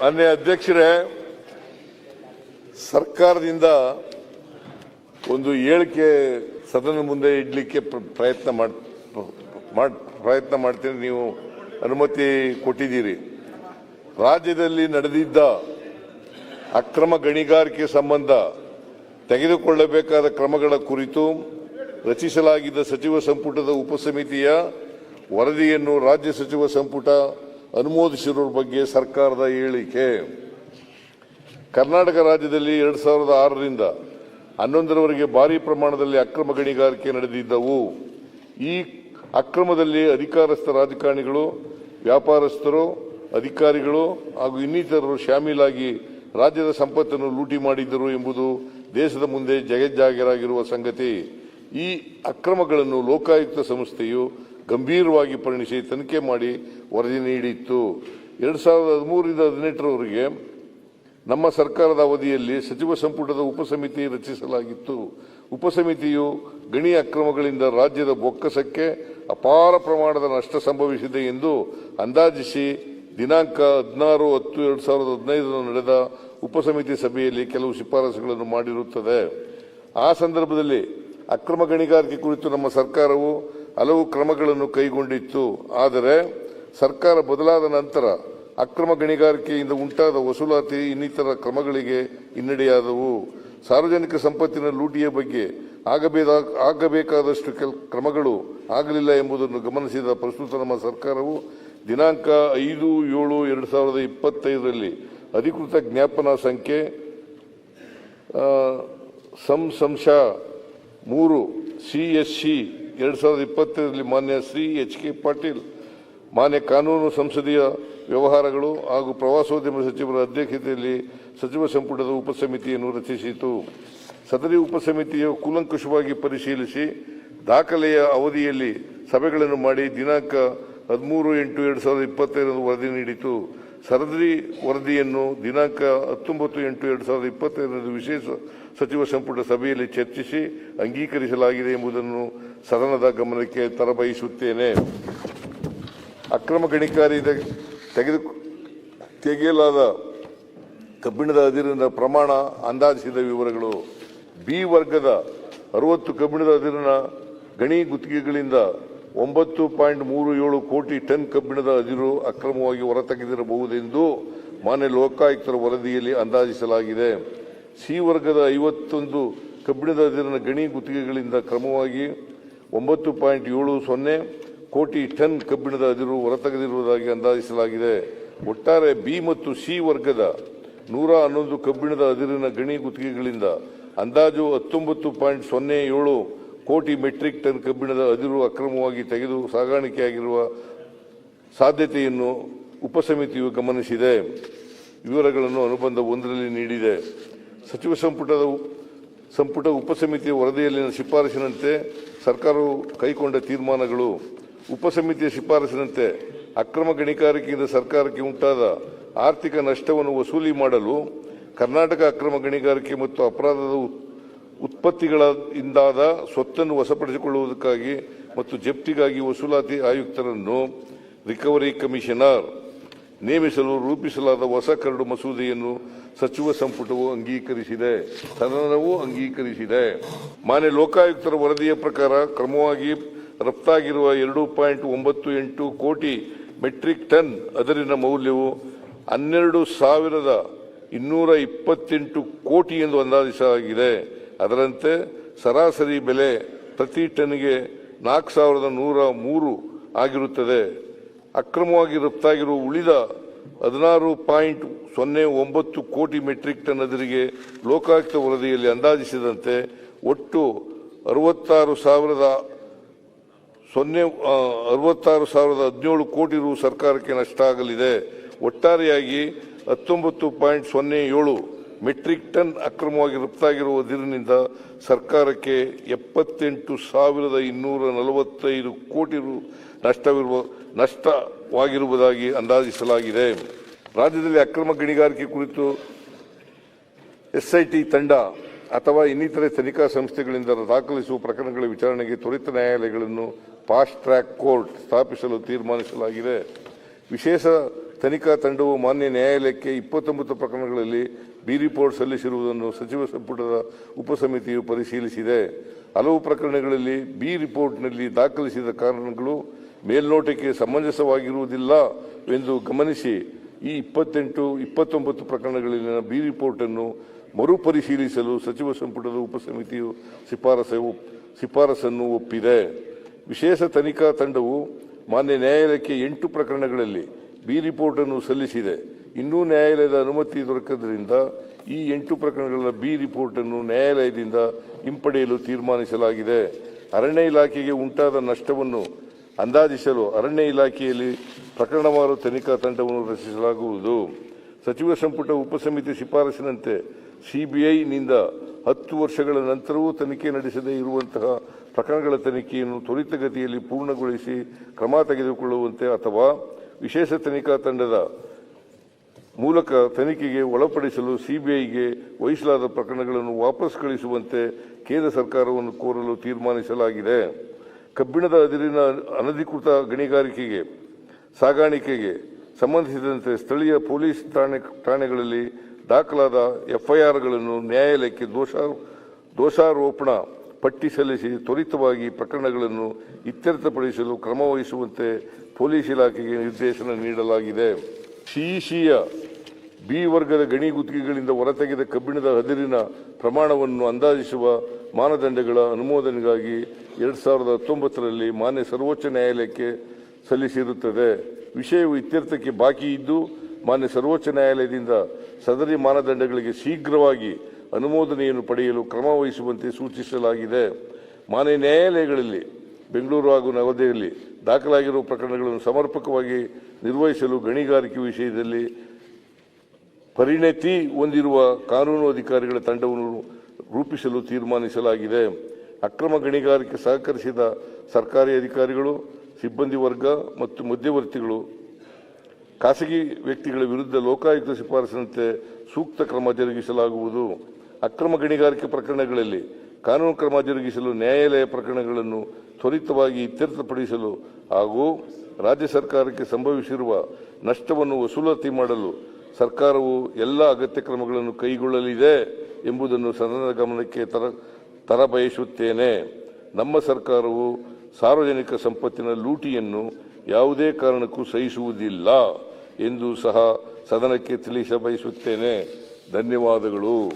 ಮಾನ್ಯ ಅಧ್ಯಕ್ಷರೇ, ಸರ್ಕಾರದಿಂದ ಒಂದು ಹೇಳಿಕೆ ಸದನ ಮುಂದೆ ಇಡ್ಲಿಕ್ಕೆ ಪ್ರ- ಪ್ರಯತ್ನ ಮಾಡ್, ಮಾಡ್- ಪ್ರಯತ್ನ ಮಾಡ್ತೀನಿ, ನೀವು ಅನುಮತಿ ಕೊಟ್ಟಿದ್ದೀರಿ. ರಾಜ್ಯದಲ್ಲಿ ನಡೆದಿದ್ದ ಅಕ್ರಮ ಗಣಿಗಾರಿಕೆ ಸಂಬಂಧ ತೆಗೆದುಕೊಳ್ಳಬೇಕಾದ ಕ್ರಮಗಳ ಕುರಿತು ರಚಿಸಲಾಗಿದ್ದ ಸಚಿವ ಸಂಪುಟದ ಉಪಸಮಿತಿಯ ವರದಿಯನ್ನು ರಾಜ್ಯ ಸಚಿವ ಸಂಪುಟ ಅನುಮೋದಿಸಿರುವ ಬಗ್ಗೆ ಸರ್ಕಾರದ ಹೇಳಿಕೆ. ಕರ್ನಾಟಕ ರಾಜ್ಯದಲ್ಲಿ ಎರಡು ಸಾವಿರದ ಆರರಿಂದ ಹನ್ನೊಂದರವರೆಗೆ ಭಾರಿ ಪ್ರಮಾಣದಲ್ಲಿ ಅಕ್ರಮ ಗಣಿಗಾರಿಕೆ ನಡೆದಿದ್ದವು. ಈ ಅಕ್ರಮದಲ್ಲಿ ಅಧಿಕಾರಸ್ಥ ರಾಜಕಾರಣಿಗಳು, ವ್ಯಾಪಾರಸ್ಥರು, ಅಧಿಕಾರಿಗಳು ಹಾಗೂ ಇನ್ನಿತರರು ಶಾಮೀಲಾಗಿ ರಾಜ್ಯದ ಸಂಪತ್ತನ್ನು ಲೂಟಿ ಮಾಡಿದ್ದರು ಎಂಬುದು ದೇಶದ ಮುಂದೆ ಜಗಜ್ಜಾಗಿರಾಗಿರುವ ಸಂಗತಿ. ಈ ಅಕ್ರಮಗಳನ್ನು ಲೋಕಾಯುಕ್ತ ಸಂಸ್ಥೆಯು ಗಂಭೀರವಾಗಿ ಪರಿಣಿಸಿ ತನಿಖೆ ಮಾಡಿ ವರದಿ ನೀಡಿತ್ತು. ಎರಡು ಸಾವಿರದ ಹದಿಮೂರರಿಂದ ಹದಿನೆಂಟರವರೆಗೆ ನಮ್ಮ ಸರ್ಕಾರದ ಅವಧಿಯಲ್ಲಿ ಸಚಿವ ಸಂಪುಟದ ಉಪಸಮಿತಿ ರಚಿಸಲಾಗಿತ್ತು. ಉಪಸಮಿತಿಯು ಗಣಿ ಅಕ್ರಮಗಳಿಂದ ರಾಜ್ಯದ ಬೊಕ್ಕಸಕ್ಕೆ ಅಪಾರ ಪ್ರಮಾಣದ ನಷ್ಟ ಸಂಭವಿಸಿದೆ ಎಂದು ಅಂದಾಜಿಸಿ ದಿನಾಂಕ ಹದಿನಾರು ಹತ್ತು ಎರಡು ಸಾವಿರದ ಹದಿನೈದರಂದು ನಡೆದ ಉಪಸಮಿತಿ ಸಭೆಯಲ್ಲಿ ಕೆಲವು ಶಿಫಾರಸುಗಳನ್ನು ಮಾಡಿರುತ್ತದೆ. ಆ ಸಂದರ್ಭದಲ್ಲಿ ಅಕ್ರಮ ಗಣಿಗಾರಿಕೆ ಕುರಿತು ನಮ್ಮ ಸರ್ಕಾರವು ಹಲವು ಕ್ರಮಗಳನ್ನು ಕೈಗೊಂಡಿತ್ತು. ಆದರೆ ಸರ್ಕಾರ ಬದಲಾದ ನಂತರ ಅಕ್ರಮ ಗಣಿಗಾರಿಕೆಯಿಂದ ಉಂಟಾದ ವಸೂಲಾತಿ ಇನ್ನಿತರ ಕ್ರಮಗಳಿಗೆ ಹಿನ್ನಡೆಯಾದವು. ಸಾರ್ವಜನಿಕ ಸಂಪತ್ತಿನ ಲೂಟಿಯ ಬಗ್ಗೆ ಆಗಬೇದ, ಆಗಬೇಕಾದಷ್ಟು ಕೆಲ, ಕ್ರಮಗಳು ಆಗಲಿಲ್ಲ ಎಂಬುದನ್ನು ಗಮನಿಸಿದ ಪ್ರಸ್ತುತ ನಮ್ಮ ಸರ್ಕಾರವು ದಿನಾಂಕ ಐದು, ಏಳು, ಎರಡು ಸಾವಿರದ ಇಪ್ಪತ್ತೈದರಲ್ಲಿ ಅಧಿಕೃತ ಜ್ಞಾಪನಾ ಸಂಖ್ಯೆ ಸಂಶ ಮೂರು, ಸಿ ಎಸ್ ಸಿ ಎರಡು ಸಾವಿರದ ಇಪ್ಪತ್ತರಲ್ಲಿ ಮಾನ್ಯ ಶ್ರೀ ಎಚ್ ಕೆ ಪಾಟೀಲ್, ಮಾನ್ಯ ಕಾನೂನು ಸಂಸದೀಯ ವ್ಯವಹಾರಗಳು ಹಾಗೂ ಪ್ರವಾಸೋದ್ಯಮ ಸಚಿವರ ಅಧ್ಯಕ್ಷತೆಯಲ್ಲಿ ಸಚಿವ ಸಂಪುಟದ ಉಪಸಮಿತಿಯನ್ನು ರಚಿಸಿತು. ಸದರಿ ಉಪಸಮಿತಿಯು ಕೂಲಂಕುಷವಾಗಿ ಪರಿಶೀಲಿಸಿ ದಾಖಲೆಯ ಅವಧಿಯಲ್ಲಿ ಸಭೆಗಳನ್ನು ಮಾಡಿ ದಿನಾಂಕ ಹದಿಮೂರು ಎಂಟು ಎರಡು ಸಾವಿರದ ಇಪ್ಪತ್ತೈದರಂದು ವರದಿ ನೀಡಿತು. ಸರದಿ ವರದಿಯನ್ನು ದಿನಾಂಕ ಹತ್ತೊಂಬತ್ತು ಎಂಟು ಎರಡು ಸಾವಿರದ ಇಪ್ಪತ್ತೈದರಂದು ವಿಶೇಷ ಸಚಿವ ಸಂಪುಟ ಸಭೆಯಲ್ಲಿ ಚರ್ಚಿಸಿ ಅಂಗೀಕರಿಸಲಾಗಿದೆ ಎಂಬುದನ್ನು ಸದನದ ಗಮನಕ್ಕೆ ತರಬಯಸುತ್ತೇನೆ. ಅಕ್ರಮ ಗಣಿಕಾರಿ ತೆಗೆದು ತೆಗೆಯಲಾದ ಕಬ್ಬಿಣದ ಅದಿರಿನ ಪ್ರಮಾಣ ಅಂದಾಜಿಸಿದ ವಿವರಗಳು ಬಿ ವರ್ಗದ ಅರವತ್ತು ಕಬ್ಬಿಣದ ಅದಿರಿನ ಗಣಿ ಗುತ್ತಿಗೆಗಳಿಂದ ಒಂಬತ್ತು ಪಾಯಿಂಟ್ ಮೂರು ಏಳು ಕೋಟಿ ಟನ್ ಕಬ್ಬಿಣದ ಅದಿರು ಅಕ್ರಮವಾಗಿ ಹೊರತೆಗೆದಿರಬಹುದೆಂದು ಮಾನ್ಯ ಲೋಕಾಯುಕ್ತರ ವರದಿಯಲ್ಲಿ ಅಂದಾಜಿಸಲಾಗಿದೆ. ಸಿ ವರ್ಗದ ಐವತ್ತೊಂದು ಕಬ್ಬಿಣದ ಅದಿರಿನ ಗಣಿ ಗುತ್ತಿಗೆಗಳಿಂದ ಕ್ರಮವಾಗಿ ಒಂಬತ್ತು ಪಾಯಿಂಟ್ ಏಳು ಸೊನ್ನೆ ಕೋಟಿ ಟನ್ ಕಬ್ಬಿಣದ ಅದಿರು ಹೊರತೆಗೆದಿರುವುದಾಗಿ ಅಂದಾಜಿಸಲಾಗಿದೆ. ಒಟ್ಟಾರೆ ಬಿ ಮತ್ತು ಸಿ ವರ್ಗದ ನೂರ ಹನ್ನೊಂದು ಕಬ್ಬಿಣದ ಅದಿರಿನ ಗಣಿ ಗುತ್ತಿಗೆಗಳಿಂದ ಅಂದಾಜು ಹತ್ತೊಂಬತ್ತು ಪಾಯಿಂಟ್ ಸೊನ್ನೆ ಏಳು ಕೋಟಿ ಮೆಟ್ರಿಕ್ ಟನ್ ಕಬ್ಬಿಣದ ಅದಿರು ಅಕ್ರಮವಾಗಿ ತೆಗೆದು ಸಾಗಾಣಿಕೆಯಾಗಿರುವ ಸಾಧ್ಯತೆಯನ್ನು ಉಪಸಮಿತಿಯು ಗಮನಿಸಿದೆ. ವಿವರಗಳನ್ನು ಅನುಬಂಧ ಒಂದರಲ್ಲಿ ನೀಡಿದೆ. ಸಚಿವ ಸಂಪುಟದ ಸಂಪುಟ ಉಪಸಮಿತಿಯ ವರದಿಯಲ್ಲಿನ ಶಿಫಾರಸಿನಂತೆ ಸರ್ಕಾರವು ಕೈಗೊಂಡ ತೀರ್ಮಾನಗಳು. ಉಪಸಮಿತಿಯ ಶಿಫಾರಸಿನಂತೆ ಅಕ್ರಮ ಗಣಿಗಾರಿಕೆಯಿಂದ ಸರ್ಕಾರಕ್ಕೆ ಉಂಟಾದ ಆರ್ಥಿಕ ನಷ್ಟವನ್ನು ವಸೂಲಿ ಮಾಡಲು ಕರ್ನಾಟಕ ಅಕ್ರಮ ಗಣಿಗಾರಿಕೆ ಮತ್ತು ಅಪರಾಧದ ಉತ್ಪತ್ತಿಗಳಿಂದಾದ ಸ್ವತ್ತನ್ನು ವಶಪಡಿಸಿಕೊಳ್ಳುವುದಕ್ಕಾಗಿ ಮತ್ತು ಜಪ್ತಿಗಾಗಿ ವಸೂಲಾತಿ ಆಯುಕ್ತರನ್ನು ರಿಕವರಿ ಕಮಿಷನರ್ ನೇಮಿಸಲು ರೂಪಿಸಲಾದ ಹೊಸ ಕರಡು ಮಸೂದೆಯನ್ನು ಸಚಿವ ಸಂಪುಟವು ಅಂಗೀಕರಿಸಿದೆ. ಸದನವು ಅಂಗೀಕರಿಸಿದೆ. ಮಾನ್ಯ ಲೋಕಾಯುಕ್ತರ ವರದಿಯ ಪ್ರಕಾರ ಕ್ರಮವಾಗಿ ರಫ್ತಾಗಿರುವ ಎರಡು ಪಾಯಿಂಟ್ ಒಂಬತ್ತು ಎಂಟು ಕೋಟಿ ಮೆಟ್ರಿಕ್ ಟನ್ ಅದರಿನ ಮೌಲ್ಯವು ಹನ್ನೆರಡು ಸಾವಿರದ ಇನ್ನೂರ ಇಪ್ಪತ್ತೆಂಟು ಕೋಟಿ ಎಂದು ಅಂದಾಜಿಸಲಾಗಿದೆ. ಅದರಂತೆ ಸರಾಸರಿ ಬೆಲೆ ಪ್ರತಿ ಟನ್ಗೆ ನಾಲ್ಕು ಸಾವಿರದ ನೂರ ಮೂರು ಆಗಿರುತ್ತದೆ. ಅಕ್ರಮವಾಗಿ ರಫ್ತಾಗಿರುವ ಉಳಿದ ಹದಿನಾರು ಪಾಯಿಂಟ್ ಸೊನ್ನೆ ಒಂಬತ್ತು ಕೋಟಿ ಮೆಟ್ರಿಕ್ ಟನ್ ಅದರಿಗೆ ಲೋಕಾಯುಕ್ತ ವರದಿಯಲ್ಲಿ ಅಂದಾಜಿಸಿದಂತೆ ಒಟ್ಟು ಅರವತ್ತಾರು ಸಾವಿರದ ಸೊನ್ನೆ ಅರವತ್ತಾರು ಸಾವಿರದ ಹದಿನೇಳು ಕೋಟಿ ರು ಸರ್ಕಾರಕ್ಕೆ ನಷ್ಟ ಆಗಲಿದೆ. ಒಟ್ಟಾರೆಯಾಗಿ ಹತ್ತೊಂಬತ್ತು ಪಾಯಿಂಟ್ ಸೊನ್ನೆ ಏಳು ಮೆಟ್ರಿಕ್ ಟನ್ ಅಕ್ರಮವಾಗಿ ರಫ್ತಾಗಿರುವ ದಿರಿನಿಂದ ಸರ್ಕಾರಕ್ಕೆ ಎಪ್ಪತ್ತೆಂಟು ಸಾವಿರದ ಇನ್ನೂರ ನಲವತ್ತೈದು ಕೋಟಿ ರು ನಷ್ಟವಿರುವ, ನಷ್ಟವಾಗಿರುವುದಾಗಿ ಅಂದಾಜಿಸಲಾಗಿದೆ. ರಾಜ್ಯದಲ್ಲಿ ಅಕ್ರಮ ಗಣಿಗಾರಿಕೆ ಕುರಿತು ಎಸ್ಐಟಿ ತಂಡ ಅಥವಾ ಇನ್ನಿತರೆ ತನಿಖಾ ಸಂಸ್ಥೆಗಳಿಂದ ದಾಖಲಿಸುವ ಪ್ರಕರಣಗಳ ವಿಚಾರಣೆಗೆ ತ್ವರಿತ ನ್ಯಾಯಾಲಯಗಳನ್ನು ಫಾಸ್ಟ್ ಟ್ರ್ಯಾಕ್ ಕೋರ್ಟ್ ಸ್ಥಾಪಿಸಲು ತೀರ್ಮಾನಿಸಲಾಗಿದೆ. ವಿಶೇಷ ತನಿಖಾ ತಂಡವು ಮಾನ್ಯ ನ್ಯಾಯಾಲಯಕ್ಕೆ ಇಪ್ಪತ್ತೊಂಬತ್ತು ಪ್ರಕರಣಗಳಲ್ಲಿ ಬಿ ರಿಪೋರ್ಟ್ ಸಲ್ಲಿಸಿರುವುದನ್ನು ಸಚಿವ ಸಂಪುಟದ ಉಪಸಮಿತಿಯು ಪರಿಶೀಲಿಸಿದೆ. ಹಲವು ಪ್ರಕರಣಗಳಲ್ಲಿ ಬಿ ರಿಪೋರ್ಟ್ನಲ್ಲಿ ದಾಖಲಿಸಿದ ಕಾರಣಗಳು ಮೇಲ್ನೋಟಕ್ಕೆ ಸಮಂಜಸವಾಗಿರುವುದಿಲ್ಲ ಎಂದು ಗಮನಿಸಿ ಈ ಇಪ್ಪತ್ತೆಂಟು, ಇಪ್ಪತ್ತೊಂಬತ್ತು ಪ್ರಕರಣಗಳಲ್ಲಿನ ಬಿ ರಿಪೋರ್ಟನ್ನು ಮರುಪರಿಶೀಲಿಸಲು ಸಚಿವ ಸಂಪುಟದ ಉಪಸಮಿತಿಯು ಶಿಫಾರಸು ಶಿಫಾರಸನ್ನು ಒಪ್ಪಿದೆ. ವಿಶೇಷ ತನಿಖಾ ತಂಡವು ಮಾನ್ಯ ನ್ಯಾಯಾಲಯಕ್ಕೆ ಎಂಟು ಪ್ರಕರಣಗಳಲ್ಲಿ ಬಿ ರಿಪೋರ್ಟನ್ನು ಸಲ್ಲಿಸಿದೆ. ಇನ್ನೂ ನ್ಯಾಯಾಲಯದ ಅನುಮತಿ ದೊರಕದ್ರಿಂದ ಈ ಎಂಟು ಪ್ರಕರಣಗಳ ಬಿ ರಿಪೋರ್ಟನ್ನು ನ್ಯಾಯಾಲಯದಿಂದ ಹಿಂಪಡೆಯಲು ತೀರ್ಮಾನಿಸಲಾಗಿದೆ. ಅರಣ್ಯ ಇಲಾಖೆಗೆ ಉಂಟಾದ ನಷ್ಟವನ್ನು ಅಂದಾಜಿಸಲು ಅರಣ್ಯ ಇಲಾಖೆಯಲ್ಲಿ ಪ್ರಕರಣವಾರು ತನಿಖಾ ತಂಡವನ್ನು ರಚಿಸಲಾಗುವುದು. ಸಚಿವ ಸಂಪುಟ ಉಪಸಮಿತಿ ಶಿಫಾರಸಿನಂತೆ ಸಿಬಿಐನಿಂದ ಹತ್ತು ವರ್ಷಗಳ ನಂತರವೂ ತನಿಖೆ ನಡೆಸದೇ ಇರುವಂತಹ ಪ್ರಕರಣಗಳ ತನಿಖೆಯನ್ನು ತ್ವರಿತಗತಿಯಲ್ಲಿ ಪೂರ್ಣಗೊಳಿಸಿ ಕ್ರಮ ತೆಗೆದುಕೊಳ್ಳುವಂತೆ ಅಥವಾ ವಿಶೇಷ ತನಿಖಾ ತಂಡದ ಮೂಲಕ ತನಿಖೆಗೆ ಒಳಪಡಿಸಲು ಸಿಬಿಐಗೆ ವಹಿಸಲಾದ ಪ್ರಕರಣಗಳನ್ನು ವಾಪಸ್ ಕಳಿಸುವಂತೆ ಕೇಂದ್ರ ಸರ್ಕಾರವನ್ನು ಕೋರಲು ತೀರ್ಮಾನಿಸಲಾಗಿದೆ. ಕಬ್ಬಿಣದ ಅದಿರಿನ ಅನಧಿಕೃತ ಗಣಿಗಾರಿಕೆಗೆ, ಸಾಗಾಣಿಕೆಗೆ ಸಂಬಂಧಿಸಿದಂತೆ ಸ್ಥಳೀಯ ಪೊಲೀಸ್ ಠಾಣೆ, ಠಾಣೆಗಳಲ್ಲಿ ದಾಖಲಾದ ಎಫ್ಐಆರ್ಗಳನ್ನು ನ್ಯಾಯಾಲಯಕ್ಕೆ ದೋಷ, ದೋಷಾರೋಪಣ ಪಟ್ಟಿ ಸಲ್ಲಿಸಿ ತ್ವರಿತವಾಗಿ ಪ್ರಕರಣಗಳನ್ನು ಇತ್ಯರ್ಥಪಡಿಸಲು ಕ್ರಮ ವಹಿಸುವಂತೆ ಪೊಲೀಸ್ ಇಲಾಖೆಗೆ ನಿರ್ದೇಶನ ನೀಡಲಾಗಿದೆ. ಸಿಇಸಿಯ ಬಿ ವರ್ಗದ ಗಣಿ ಗುತ್ತಿಗೆಗಳಿಂದ ಹೊರತೆಗೆದ ಕಬ್ಬಿಣದ ಹದಿರಿನ ಪ್ರಮಾಣವನ್ನು ಅಂದಾಜಿಸುವ ಮಾನದಂಡಗಳ ಅನುಮೋದನೆಗಾಗಿ ಎರಡು ಸಾವಿರದ ಹತ್ತೊಂಬತ್ತರಲ್ಲಿ ಮಾನ್ಯ ಸರ್ವೋಚ್ಚ ನ್ಯಾಯಾಲಯಕ್ಕೆ ಸಲ್ಲಿಸಿರುತ್ತದೆ. ವಿಷಯವು ಇತ್ಯರ್ಥಕ್ಕೆ ಬಾಕಿ ಇದ್ದು ಮಾನ್ಯ ಸರ್ವೋಚ್ಚ ನ್ಯಾಯಾಲಯದಿಂದ ಸದರಿ ಮಾನದಂಡಗಳಿಗೆ ಶೀಘ್ರವಾಗಿ ಅನುಮೋದನೆಯನ್ನು ಪಡೆಯಲು ಕ್ರಮ ವಹಿಸುವಂತೆ ಸೂಚಿಸಲಾಗಿದೆ. ಮಾನ್ಯ ನ್ಯಾಯಾಲಯಗಳಲ್ಲಿ, ಬೆಂಗಳೂರು ಹಾಗೂ ನವದೆಹಲಿ ದಾಖಲಾಗಿರುವ ಪ್ರಕರಣಗಳನ್ನು ಸಮರ್ಪಕವಾಗಿ ನಿರ್ವಹಿಸಲು ಗಣಿಗಾರಿಕೆ ವಿಷಯದಲ್ಲಿ ಪರಿಣತಿ ಹೊಂದಿರುವ ಕಾನೂನು ಅಧಿಕಾರಿಗಳ ತಂಡವನ್ನು ರೂಪಿಸಲು ತೀರ್ಮಾನಿಸಲಾಗಿದೆ. ಅಕ್ರಮ ಗಣಿಗಾರಿಕೆ ಸಹಕರಿಸಿದ ಸರ್ಕಾರಿ ಅಧಿಕಾರಿಗಳು, ಸಿಬ್ಬಂದಿ ವರ್ಗ ಮತ್ತು ಮಧ್ಯವರ್ತಿಗಳು ಖಾಸಗಿ ವ್ಯಕ್ತಿಗಳ ವಿರುದ್ಧ ಲೋಕಾಯುಕ್ತ ಶಿಫಾರಸಿನಂತೆ ಸೂಕ್ತ ಕ್ರಮ ಜರುಗಿಸಲಾಗುವುದು. ಅಕ್ರಮ ಗಣಿಗಾರಿಕೆ ಪ್ರಕರಣಗಳಲ್ಲಿ ಕಾನೂನು ಕ್ರಮ ಜರುಗಿಸಲು ನ್ಯಾಯಾಲಯ ಪ್ರಕರಣಗಳನ್ನು ತ್ವರಿತವಾಗಿ ಇತ್ಯರ್ಥಪಡಿಸಲು ಹಾಗೂ ರಾಜ್ಯ ಸರ್ಕಾರಕ್ಕೆ ಸಂಭವಿಸಿರುವ ನಷ್ಟವನ್ನು ವಸೂಲಾತಿ ಮಾಡಲು ಸರ್ಕಾರವು ಎಲ್ಲ ಅಗತ್ಯ ಕ್ರಮಗಳನ್ನು ಕೈಗೊಳ್ಳಲಿದೆ ಎಂಬುದನ್ನು ಸದನದ ಗಮನಕ್ಕೆ ತರ, ತರಬಯಸುತ್ತೇನೆ. ನಮ್ಮ ಸರ್ಕಾರವು ಸಾರ್ವಜನಿಕ ಸಂಪತ್ತಿನ ಲೂಟಿಯನ್ನು ಯಾವುದೇ ಕಾರಣಕ್ಕೂ ಸಹಿಸುವುದಿಲ್ಲ. ಎಂದು ಸಹ ಸದನಕ್ಕೆ ತಿಳಿಸಬಯಸುತ್ತೇನೆ. ಧನ್ಯವಾದಗಳು.